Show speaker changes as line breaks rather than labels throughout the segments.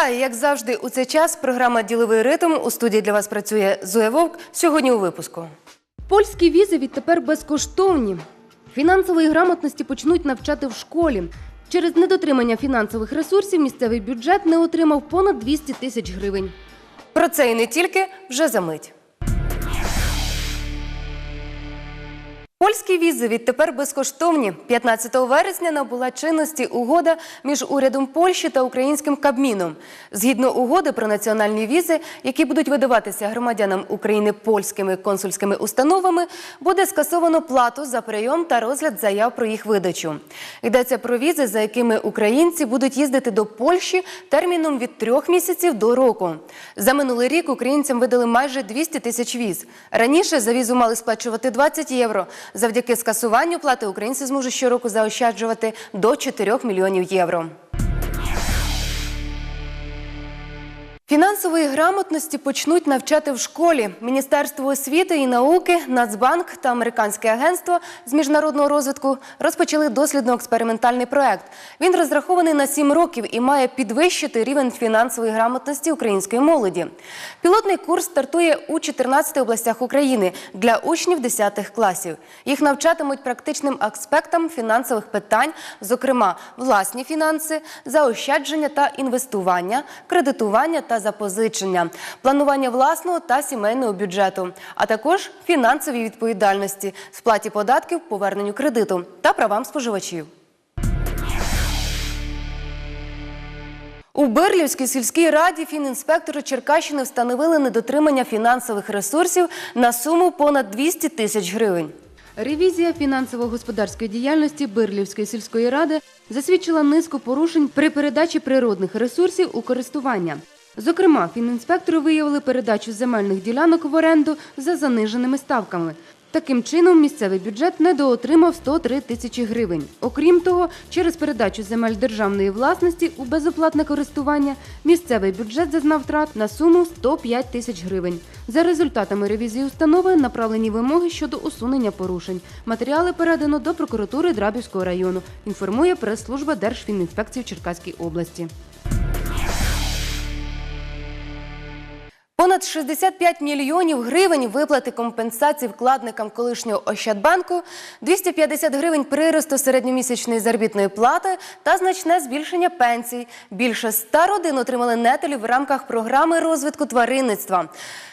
Вітаю, як завжди, у цей час програма Діловий ритм у студії для вас працює Зоя Вовк. Сьогодні у випуску.
Польські візи відтепер безкоштовні. Фінансової грамотності почнуть навчати в школі. Через недотримання фінансових ресурсів місцевий бюджет не отримав понад 200 тисяч гривень.
Про це і не тільки вже за мить. Польські візи відтепер безкоштовні. 15 вересня набула чинності угода між урядом Польщі та українським Кабміном. Згідно угоди про національні візи, які будуть видаватися громадянам України польськими консульськими установами, буде скасовано плату за прийом та розгляд заяв про їх видачу. Йдеться про візи, за якими українці будуть їздити до Польщі терміном від трьох місяців до року. За минулий рік українцям видали майже 200 тисяч віз. Раніше за візу мали сплачувати 20 євро. Завдяки скасуванню плати українці зможуть щороку заощаджувати до 4 мільйонів євро. Фінансової грамотності почнуть навчати в школі. Міністерство освіти і науки, Нацбанк та Американське агентство з міжнародного розвитку розпочали дослідно-експериментальний проект. Він розрахований на 7 років і має підвищити рівень фінансової грамотності української молоді. Пілотний курс стартує у 14 областях України для учнів 10 класів. Їх навчатимуть практичним аспектам фінансових питань, зокрема власні фінанси, заощадження та інвестування, кредитування та запозичення, планування власного та сімейного бюджету, а також фінансовій відповідальності, сплаті податків, поверненню кредиту та правам споживачів. У Бирлівській сільській раді фінінспектори Черкащини встановили недотримання фінансових ресурсів на суму понад 200 тисяч гривень.
Ревізія фінансово-господарської діяльності Бирлівської сільської ради засвідчила низку порушень при передачі природних ресурсів у користування. Зокрема, фінінспектори виявили передачу земельних ділянок в оренду за заниженими ставками. Таким чином, місцевий бюджет недоотримав 103 тисячі гривень. Окрім того, через передачу земель державної власності у безоплатне користування місцевий бюджет зазнав втрат на суму 105 тисяч гривень. За результатами ревізії установи направлені вимоги щодо усунення порушень. Матеріали передано до прокуратури Драбівського району. Інформує прес-служба Держфінінспекції в Черкаській області.
Понад 65 мільйонів гривень виплати компенсації вкладникам колишнього Ощадбанку, 250 гривень приросту середньомісячної заробітної плати та значне збільшення пенсій. Більше 100 родин отримали нетелі в рамках програми розвитку тваринництва.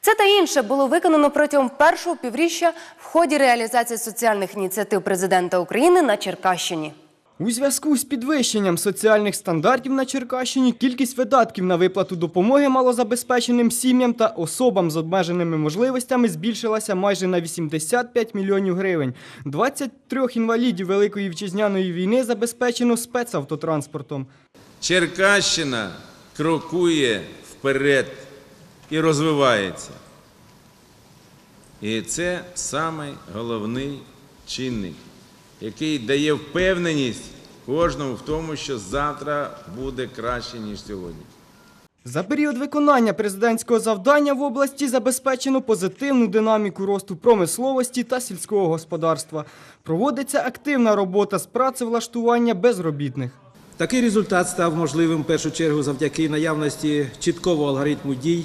Це та інше було виконано протягом першого півріччя в ході реалізації соціальних ініціатив президента України на Черкащині.
У зв'язку з підвищенням соціальних стандартів на Черкащині кількість видатків на виплату допомоги малозабезпеченим сім'ям та особам з обмеженими можливостями збільшилася майже на 85 мільйонів гривень. 23 інвалідів Великої вітчизняної війни забезпечено спецавтотранспортом.
Черкащина крокує вперед і розвивається. І це самий головний чинник, який дає впевненість кожному в тому, що завтра буде краще, ніж сьогодні.
За період виконання президентського завдання в області забезпечено позитивну динаміку росту промисловості та сільського господарства. Проводиться активна робота з працевлаштування безробітних.
Такий результат став можливим в першу чергу завдяки наявності чіткого алгоритму дій,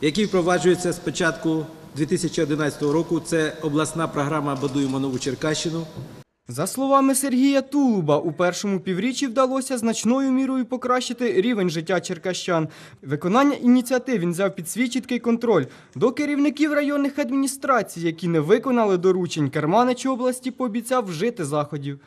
який впроваджується з початку 2011 року. Це обласна програма Будуємо нову Черкащину.
За словами Сергія Тулуба, у першому півріччі вдалося значною мірою покращити рівень життя черкащан. Виконання ініціатив він взяв під свій чіткий контроль. До керівників районних адміністрацій, які не виконали доручень, Керманич області пообіцяв вжити заходів.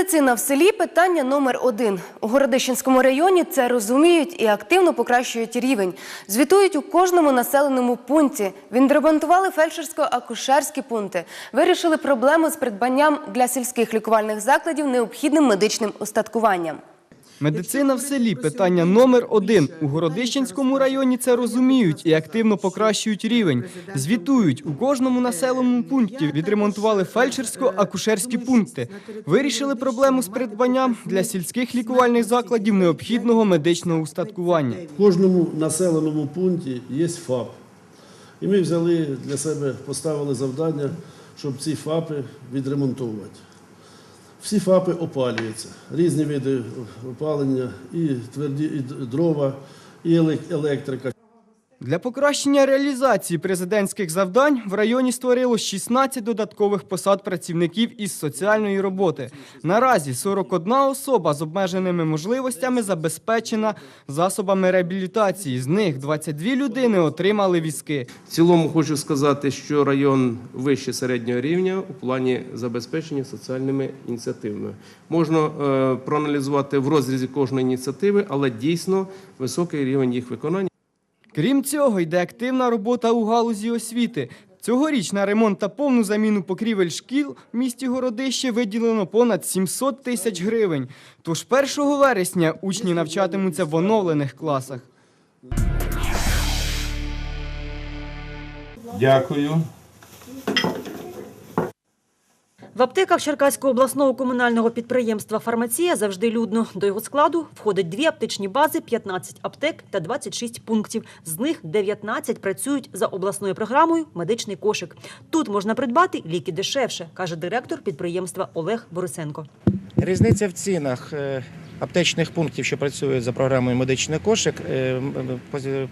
Медицина в селі питання номер один. У Городищенському районі це розуміють і активно покращують рівень. Звітують у кожному населеному пункті. Відремонтували фельдшерсько-акушерські пункти. Вирішили проблему з придбанням для сільських лікувальних закладів необхідним медичним устаткуванням.
Медицина в селі питання номер один. У Городищенському районі це розуміють і активно покращують рівень. Звітують у кожному населеному пункті. Відремонтували фельдшерсько-акушерські пункти. Вирішили проблему з придбанням для сільських лікувальних закладів необхідного медичного устаткування.
В кожному населеному пункті є ФАП. І ми взяли для себе, поставили завдання, щоб ці ФАПи відремонтувати. Всі ФАПи опалюються. Різні види опалення, і тверді, і дрова, і електрика.
Для покращення реалізації президентських завдань в районі створилось 16 додаткових посад працівників із соціальної роботи. Наразі 41 особа з обмеженими можливостями забезпечена засобами реабілітації. З них 22 людини отримали візки.
В цілому хочу сказати, що район вище середнього рівня у плані забезпечення соціальними ініціативами. Можна е, проаналізувати в розрізі кожної ініціативи, але дійсно високий рівень їх виконання.
Крім цього, йде активна робота у галузі освіти. Цьогоріч на ремонт та повну заміну покрівель шкіл в місті Городище виділено понад 700 тисяч гривень. Тож 1 вересня учні навчатимуться в оновлених класах.
Дякую.
В аптеках Черкаського обласного комунального підприємства «Фармація» завжди людно. До його складу входять дві аптечні бази, 15 аптек та 26 пунктів. З них 19 працюють за обласною програмою «Медичний кошик». Тут можна придбати ліки дешевше, каже директор підприємства Олег Борисенко.
Різниця в цінах е, аптечних пунктів, що працюють за програмою медичний кошик, е,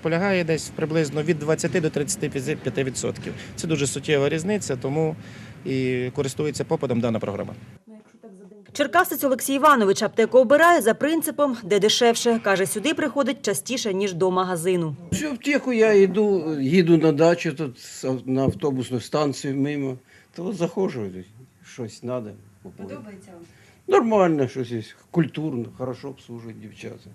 полягає десь приблизно від 20 до 35%. Це дуже суттєва різниця, тому і користується попитом дана програма.
Черкасець Олексій Іванович аптеку обирає за принципом «де дешевше». Каже, сюди приходить частіше, ніж до магазину.
Всю аптеку я йду, їду на дачу тут на автобусну станцію мимо. То заходжу, щось треба. Подобається вам? Нормально, щось є, культурно, хорошо обслужують дівчата.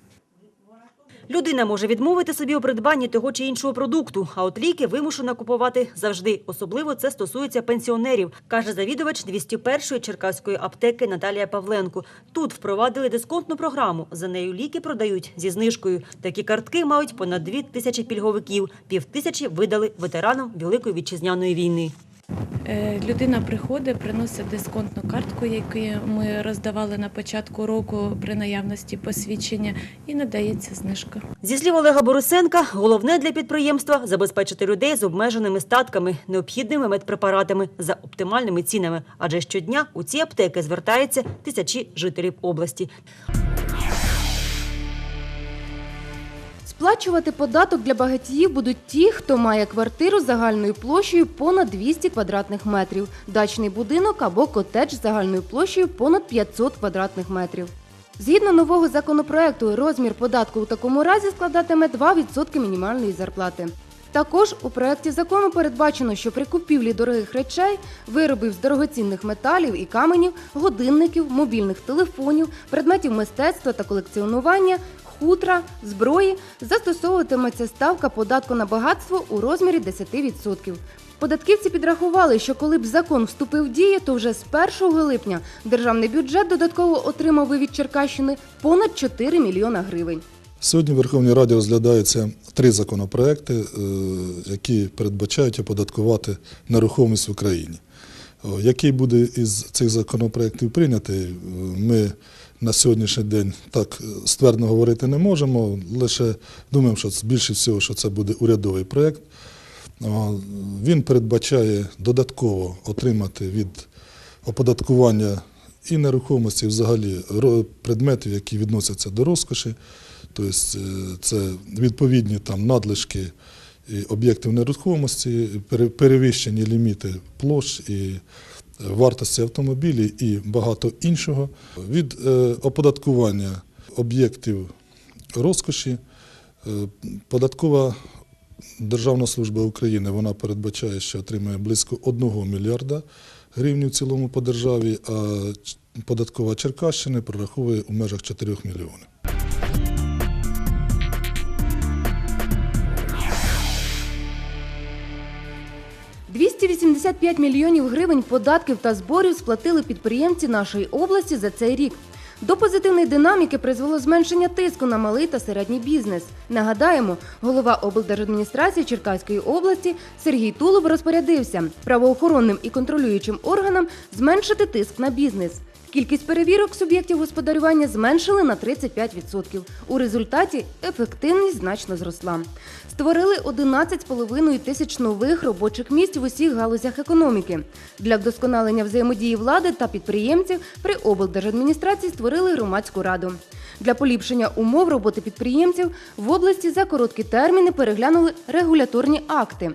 Людина може відмовити собі у придбанні того чи іншого продукту, а от ліки вимушена купувати завжди. Особливо це стосується пенсіонерів, каже завідувач 201-ї черкаської аптеки Наталія Павленко. Тут впровадили дисконтну програму. За нею ліки продають зі знижкою. Такі картки мають понад дві тисячі пільговиків. Півтисячі видали ветеранам Великої вітчизняної війни.
Е, Людина приходить, приносить дисконтну картку, яку ми роздавали на початку року при наявності посвідчення, і надається знижка.
Зі слів Олега Борисенка, головне для підприємства забезпечити людей з обмеженими статками, необхідними медпрепаратами за оптимальними цінами. Адже щодня у ці аптеки звертаються тисячі жителів області.
Сплачувати податок для багатіїв будуть ті, хто має квартиру загальною площею понад 200 квадратних метрів, дачний будинок або котедж загальною площею понад 500 квадратних метрів. Згідно нового законопроекту, розмір податку у такому разі складатиме 2% мінімальної зарплати. Також у проєкті закону передбачено, що при купівлі дорогих речей, виробів з дорогоцінних металів і каменів, годинників, мобільних телефонів, предметів мистецтва та колекціонування, хутра, зброї застосовуватиметься ставка податку на багатство у розмірі 10%. Податківці підрахували, що коли б закон вступив в дію, то вже з 1 липня державний бюджет додатково отримав би від Черкащини понад 4 мільйона гривень.
Сьогодні в Верховній Раді розглядаються три законопроекти, е, які передбачають оподаткувати нерухомість в Україні. Який буде із цих законопроєктів прийнятий, е, ми на сьогоднішній день так е, ствердно говорити не можемо. Лише думаємо, що більше всього, що це буде урядовий проєкт. Він передбачає додатково отримати від оподаткування і нерухомості, і взагалі предметів, які відносяться до розкоші. Тобто е, це відповідні там надлишки об'єктів нерухомості, перевищені ліміти площ і вартості автомобілів і багато іншого. Від е, оподаткування об'єктів розкоші е, податкова Державна служба України вона передбачає, що отримає близько 1 мільярда гривень в цілому по державі, а податкова Черкащини прораховує у межах 4 мільйонів.
– 285 мільйонів гривень податків та зборів сплатили підприємці нашої області за цей рік. До позитивної динаміки призвело зменшення тиску на малий та середній бізнес. Нагадаємо, голова облдержадміністрації Черкаської області Сергій Тулов розпорядився правоохоронним і контролюючим органам зменшити тиск на бізнес. Кількість перевірок суб'єктів господарювання зменшили на 35%. У результаті ефективність значно зросла. Створили 11,5 тисяч нових робочих місць в усіх галузях економіки. Для вдосконалення взаємодії влади та підприємців при облдержадміністрації створили громадську раду. Для поліпшення умов роботи підприємців в області за короткі терміни переглянули регуляторні акти.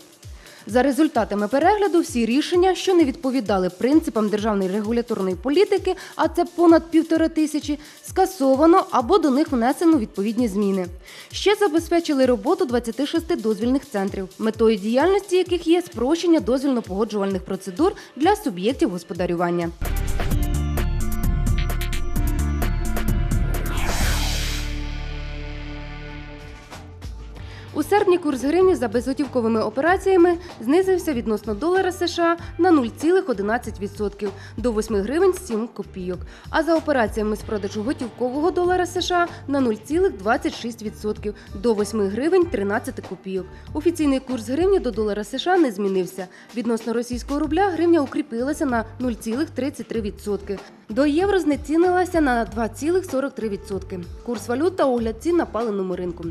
За результатами перегляду, всі рішення, що не відповідали принципам державної регуляторної політики, а це понад півтори тисячі, скасовано або до них внесено відповідні зміни. Ще забезпечили роботу 26 дозвільних центрів, метою діяльності яких є спрощення дозвільно-погоджувальних процедур для суб'єктів господарювання. Серпні курс гривні за безготівковими операціями знизився відносно долара США на 0,11% до 8 гривень 7 копійок, а за операціями з продажу готівкового долара США на 0,26% до 8 гривень 13 копійок. Офіційний курс гривні до долара США не змінився. Відносно російського рубля гривня укріпилася на 0,33%. До євро знецінилася на 2,43%. Курс валют та огляд цін на паленому ринку.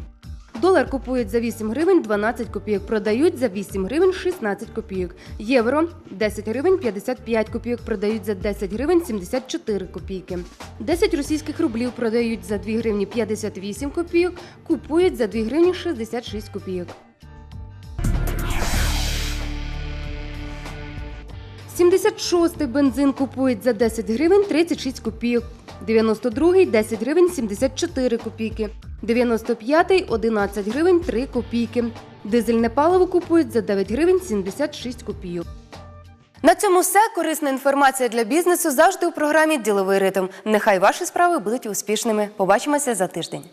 Долар купують за 8 гривень 12 копійок, продають за 8 гривень 16 копійок. Євро 10 гривень 55 копійок, продають за 10 гривень 74 копійки. 10 російських рублів продають за 2 гривні 58 копійок, купують за 2 гривні 66 копійок. 76-й бензин купують за 10 гривень 36 копійок. 92-й – 10 гривень 74 копійки. 95-й – 11 гривень 3 копійки. Дизельне паливо купують за 9 гривень 76 копійок.
На цьому все. Корисна інформація для бізнесу завжди у програмі Діловий ритм. Нехай ваші справи будуть успішними. Побачимося за тиждень.